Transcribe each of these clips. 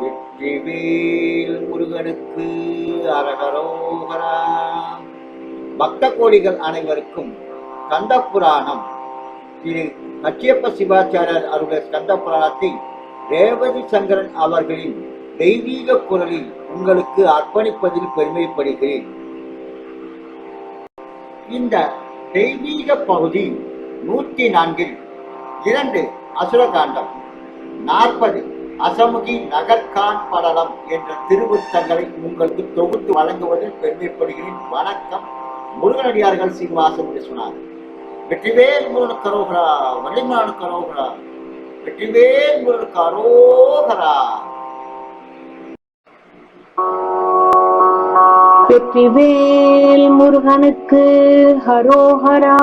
வெற்றிவேல் முருகனுக்கு அரகரோகரா. பக்த கோடிகள் அனைவருக்கும் கந்த புராணம் திரு கச்சியப்ப சிவாச்சாரியர் அவருடைய கந்த புராணத்தை ரேவதி சங்கரன் அவர்களின் தெய்வீக குரலில் உங்களுக்கு அர்ப்பணிப்பதில் பெருமைப்படுகிறேன். இந்த தெய்வீக பகுதி நூற்றி நான்கில் இரண்டு அசுரகாண்டம் நாற்பது அசமுகி நகர்கான் படலம் என்ற திருவுத்தங்களை உங்களுக்கு தொகுத்து வழங்குவதில் பெருமைப்படுகிறேன். வணக்கம். முருகனடியார்கள் சீனிவாசன் என்று சொன்னார். வெற்றிவேல் முருகன் கரோகரா வள்ளிமலான கரோகரா வெற்றிவேல் முருகன் கரோகரா வெற்றிவேல் முருகனுக்கு ஹரோஹரா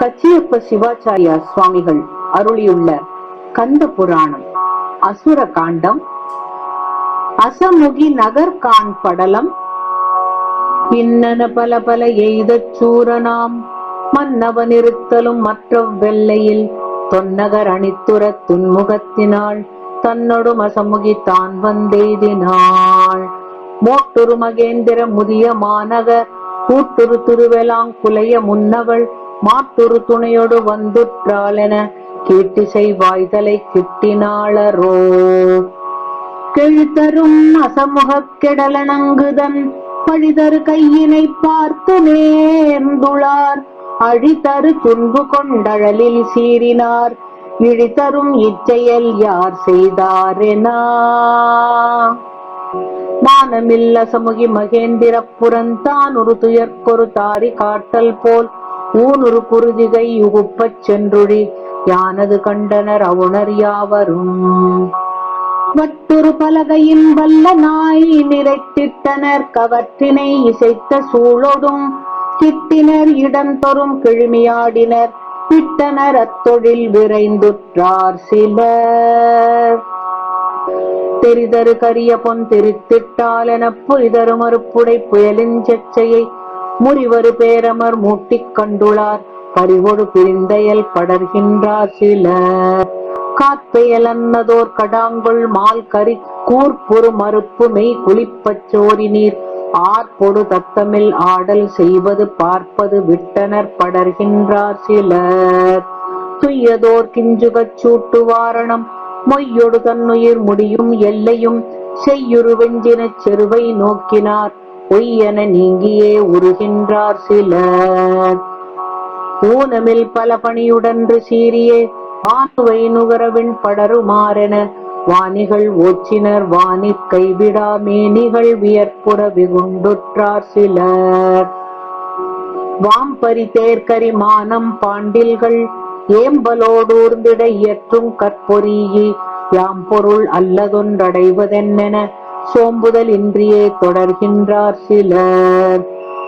கச்சியப்ப சிவாச்சாரியா சுவாமிகள் அருளியுள்ள ஸ்கந்த புராணம் அசுர காண்டம். அசமுகி நகர் கான் படலம். பின்னன பல பல எய்தச் சூரனாம். மன்னவன் இருத்தலும் மற்ற வெள்ளையில் தொன்னகர் அணித்துர துன்முகத்தினாள் தன்னொடும் அசமுகி தான் வந்தெய்தினாள். மோட்டுரு மகேந்திர முதிய மாநகர் கூட்டுரு திருவெலாங்குலைய முன்னவள் மாட்டுரு துணையோடு வந்துற்றாளென கீட்டிசை வாய்தலை கிட்டினாளரோ? கெழுத்தரும் அசமுகக் கெடலனங்குதன் பழிதரு கையினை பார்த்து நேர்ந்துளார். அழிதரு துன்பு கொண்டழலில் சீறினார். இழிதரும் இச்செயல் யார் செய்தாரெனா? மானமில்ல சமுகி மகேந்திர புறந்தான் ஒரு துயர்க்கொரு தாரி காட்டல் போல். ஊனுரு குருதிகை உகுப்பச் சென்றுழி. யானது கண்டனர் அவுணர் யாவரும். மற்றொரு பலகையின் வல்ல நாய் நிறைத்திட்டனர் கவற்றினை இசைத்த சூழொடும் கிட்டினர் தரும் கிழுமியாடினர் விட்டனர் அத்தொழில் விரைந்துற்றார் சிலர். தெரிதரு கரிய பொன் தெரித்திட்டாலென புரிதரு மறுப்புடை புயலின் செச்சையை முறிவரு பேரமர் மூட்டிக் கண்டுளார். பறிவொடு பிரிந்தையல் படர்கின்றார் சிலர் காத்தையல் அன்னதோர் கடாங்குள் மால் கறி கூர்ப்புறு மறுப்பு மெய் குளிப்பச் சோரி நீர். ஆர்ப்பொடு தத்தமில் ஆடல் செய்வது பார்ப்பது விட்டனர் படர்கின்றார் சிலர் துய்யதோர் கிஞ்சுகச் சூட்டு வாரணம் மொய்யொடு தன்னுயிர் முடியும் எல்லையும் செய்யுரு வெஞ்சினச் செருவை நோக்கினார். பொய்யென நீங்கியே உருகின்றார் சிலர் ஊனமில் பல பணியுடன்று சீரியே ஆணுவை நுகரவின் படருமாறென வாணிகள் ஓச்சினர். வாணி கைவிடா மேனிகள் வியற்புற விகுண்டுற்றார் சிலர். வாம்பரி தேர்கரி மானம் பாண்டில்கள் ஏம்பலோடூர்ந்திட இயற்றும் கற்பொறியி யாம் பொருள் அல்லதொன்றடைவதென்னென சோம்புதல் இன்றியே தொடர்கின்றார் சிலர்.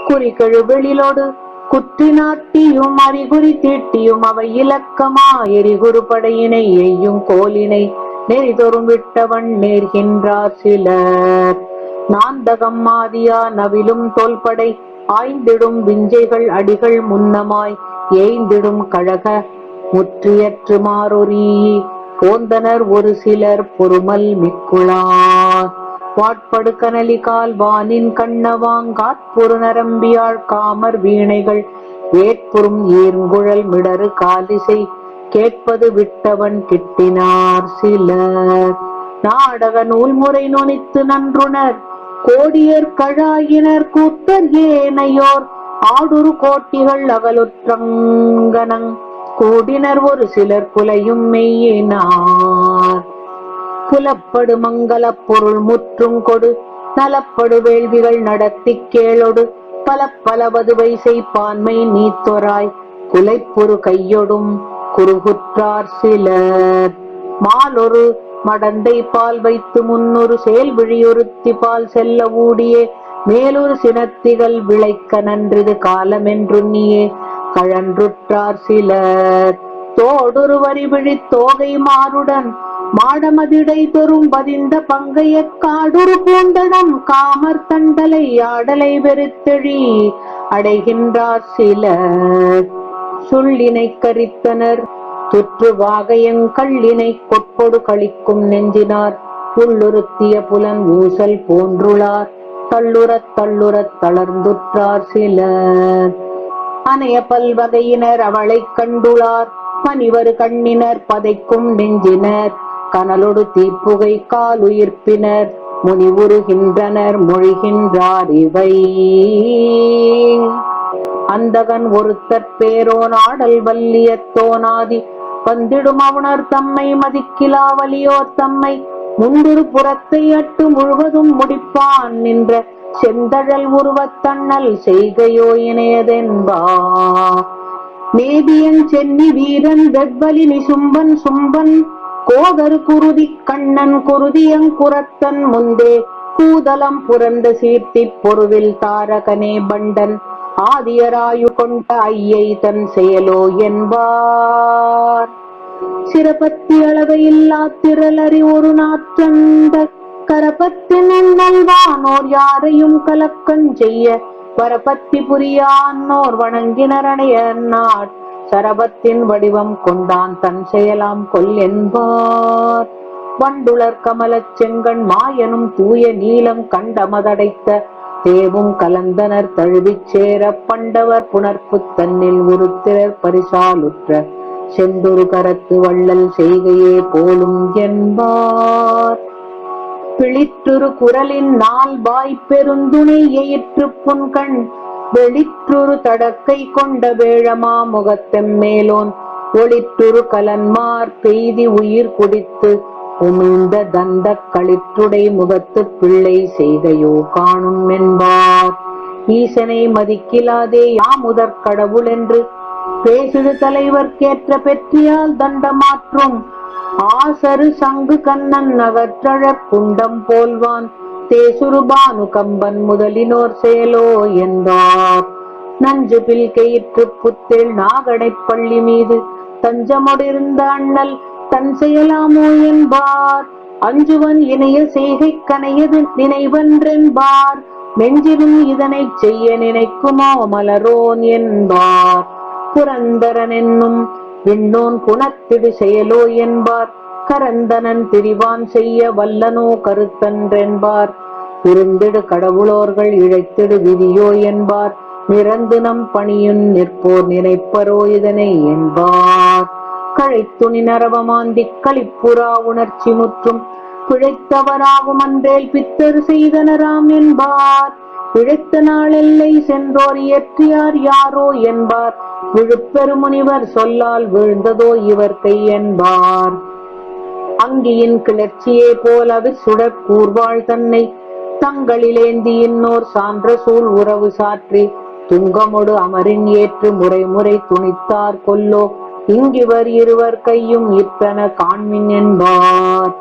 குறிகழுவெளிலோடு குத்தி நாட்டியும் அறிகுறி தீட்டியும் அவை இலக்கமா? எரிகுறு படையினை எய்யும் கோலினை நெறிதொறும் விட்டவன் நேர்கின்றார் சிலர். நாந்தகம் மாதியா நவிலும் தோல்படை ஆய்ந்திடும் விஞ்சைகள் அடிகள் முன்னமாய் ஏய்ந்திடும் கழக முற்றியற்று மாறொறி போந்தனர் ஒரு சிலர் பொறுமல் மிக்குளார் வாட்படு கனலி வானின் கண்ணவாங்காற்புறு நரம்பியாள் காமர் வீணைகள். வேட்புறும் ஈர்ங்குழல் மிடறு காலிசை கேட்பது விட்டவன் கிட்டினார் சிலர். நாடக நூல்முறை நுனித்து நன்றுணர். கோடியர் கழாயினர் கூத்தர் ஏனையோர். ஆடுரு கோட்டிகள் அகலுற்றங்கனங் கூடினர் ஒரு சிலர் புலையும் மெய்யினார். புலப்படு மங்களப் பொருள் முற்றும் கொடு. நலப்படு வேள்விகள் நடத்தி கேளொடு. பல பலவதுவை செய்பான்மை நீத்தொராய் குலைப்பொரு கையொடும் குறுகுற்றார் சிலர். மாலொரு மடந்தை பால் வைத்து முன்னொரு செயல் விழியொருத்தி பால் செல்ல ஊடியே. மேலொரு சினத்திகள் விளைக்க நன்றிது காலமென்றுண்ணியே கழன்றுற்றார் சிலர். தோடொரு வரி விழித் தோகை மாறுடன் மாடமதிடை தொறும் பதிந்த பங்கைய காடுரு பூண்டடம் காமர் தண்டலை ஆடலை வெறுத்தெழி அடைகின்றார் சில சொல்லினை கரித்தனர் துற்று வாகையங்கள்ளினை கொட்பொடு கழிக்கும் நெஞ்சினார் உள்ளுறுத்திய புலன் ஊசல் போன்றுளார் தள்ளுறத் தள்ளுறத் தளர்ந்துற்றார் சிலர். அனைய பல்வகையினர் அவளைக் கண்டுளார் பனிவரு கண்ணினர் பதைக்கும் நெஞ்சினர் கனலொடு தீப்புகை காலுயிர்ப்பினர் முனிவுறுகின்றனர் மொழிகின்றார் இவை. அந்தகன் ஒருத்தற் பேரோன் ஆடல் வல்லியத்தோனாதி வந்திடும் அவுணர் தம்மை மதிக்கிலா வலியோர் தம்மை முந்திரு புறத்தை அட்டு முழுவதும் முடிப்பான் நின்ற செந்தழல் உருவத்தண்ணல் செய்கையோ இணையதென்பா. நேதியன் சென்னி வீரன் வெவ்வலி நிசும்பன் சும்பன் கோதரு குருதி கண்ணன் குருதியங்குரத்தன் முந்தே கூதலம் புரந்த சீர்த்தி பொருவில் தாரகனே பண்டன் ஆதியராயு கொண்ட ஐயை தன் செயலோ என்பார். சிறபத்தி அளவையில்லா திரளறி ஒரு நாற்றந்த கரபத்தின் நல்வானோர் யாரையும் கலக்கஞ்செய்ய வரபத்தி புரியானோர் வணங்கினரணைய நாட் சரபத்தின் வடிவம் கொண்டான் தன் செயலாம் கொல் என்பார். வண்டுலர் கமலச் செங்கண் மாயனும் தூய நீலம் கண்டமதடைத்த தேவும் கலந்தனர் தழுவிச் சேர பண்டவர் புணர்ப்பு தன்னில் உருத்திரர் பரிசாலுற்ற செந்துரு கரத்து வள்ளல் செய்கையே போலும் என்பார். பிழித்துரு குரலின் நாள் வாய் பெருந்துணை எயிற்று புன்கண் வெளிற்றுரு தடக்கை கொண்ட வேழமா முகத்தெம்மேலோன் ஒளிற்றுரு கலன்மார் பெய்தி உயிர் குடித்து உமிழ்ந்த தந்த களிற்றுடை முகத்து பிள்ளை செய்தையோ காணும் என்பார். ஈசனை மதிக்கிலாதே யாமுதற் கடவுள் என்று பேசிடு தலைவர்க்கேற்ற பெற்றியால் தண்டமாற்றும். ஆசரு சங்கு கண்ணன் அகற்றழ குண்டம் போல்வான். தேசுருபானு கம்பன் முதலினோர் செயலோ என்றார் நஞ்சு பில் கயிற்று புத்தேள் நாகடைப் பள்ளி மீது தஞ்சமுடிருந்த அண்ணல் தன் செயலாமோ என்பார். அஞ்சுவன் இணைய செய்கை கனையது நினைவன்றென்பார். நெஞ்சிலும் இதனைச் செய்ய நினைக்குமோ மலரோன் என்பார். புரந்தரன் என்னும் விண்ணோன் குணத்திடு செயலோ என்பார். கரந்தனன் திரிவான் செய்ய வல்லனோ கருத்தன்றென்பார். இருந்திடு கடவுளோர்கள் இழைத்திடு விதியோ என்பார். நிறந்து நம் பணியுன் நிற்போர் நினைப்பரோ இதனை என்பார். கழைத்துணி நரவமாந்தி களிப்புறா உணர்ச்சி முற்றும். பிழைத்தவராகும் அன்றேல் பித்தர் செய்தனராம் என்பார். பிழைத்த நாள் எல்லை சென்றோர் இயற்றியார் யாரோ என்பார். விழுப்பெருமுனிவர் சொல்லால் விழுந்ததோ இவர் கை என்பார். அங்கியின் கிளர்ச்சியே போல் அது சுடற் கூர்வாள் தன்னை தங்களிலேந்தி இன்னோர் சான்ற சூழ் உறவு சாற்றி துங்கமொடு அமரின் ஏற்று முறை முறை துணித்தார் கொல்லோ. இங்கிவர் இருவர் கையும் இத்தன காண்மின் என்பார்.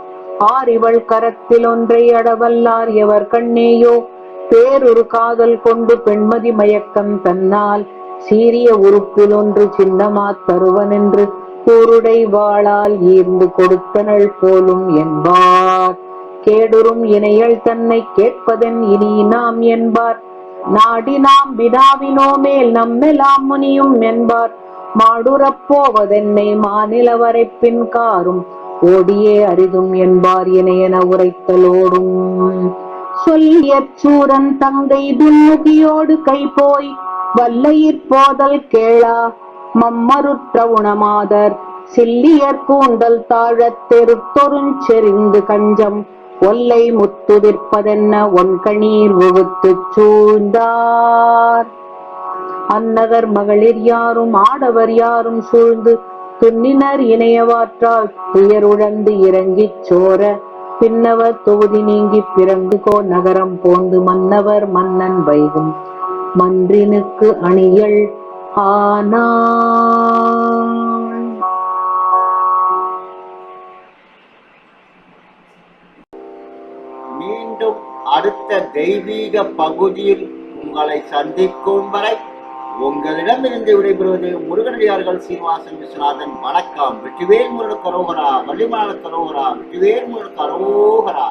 ஆரிவள் கரத்தில் ஒன்றை அடவல்லார் எவர் கண்ணேயோ? பேரொரு காதல் கொண்டு பெண்மதி மயக்கம் தன்னால் சீரிய உறுப்பில் ஒன்று சின்னமாத் தருவன் என்று கூருடை வாளால் ஈர்ந்து கொடுத்தனள் போலும் என்பார். கேடுறும் இணையள் தன்னை கேட்பதென் இனி நாம் என்பார். நாடி நாம் வினாவினோ மேல் நம்மெல்லாம் முனியும் என்பார். மாடுறப் போவதென்னை மாநில வரைப்பின் காரும். ஓடியே அரிதும் என்பார் இணையென உரைத்தலோடும். சொல்லிய சூரன் தங்கை துன்முகியோடு கை போய் வல்லையிற் போதல் கேளா மம்மருற்ற உணமாதர். சில்லியர் கூந்தல் தாழத் தெருத்தொருஞ் செறிந்து கஞ்சம் ஒல்லை விற்பதென்ன ஒன்கணீர் உகுத்துச் சூழ்ந்தார். அன்னகர் மகளிர் யாரும் ஆடவர் யாரும் சூழ்ந்து துன்னினர் இணையவாற்றால் துயருழந்து இறங்கிச் சோர பின்னவர் தொகுதி நீங்கி பிறங்குகோ நகரம் போந்து மன்னவர் மன்னன் வைகும் மன்றினுக்கு அணியல் ஆனா. மீண்டும் அடுத்த தெய்வீக பகுதியில் உங்களை சந்திக்கும் வரை உங்களிடமிருந்து விடைபெறுவது முருகனடியார்கள் சீனிவாசன் விஸ்வநாதன். வணக்கம். வெற்றிவேல் முருகன் கரோகரா வள்ளிமான கரோகரா வெற்றிவேல் முருகன் கரோகரா.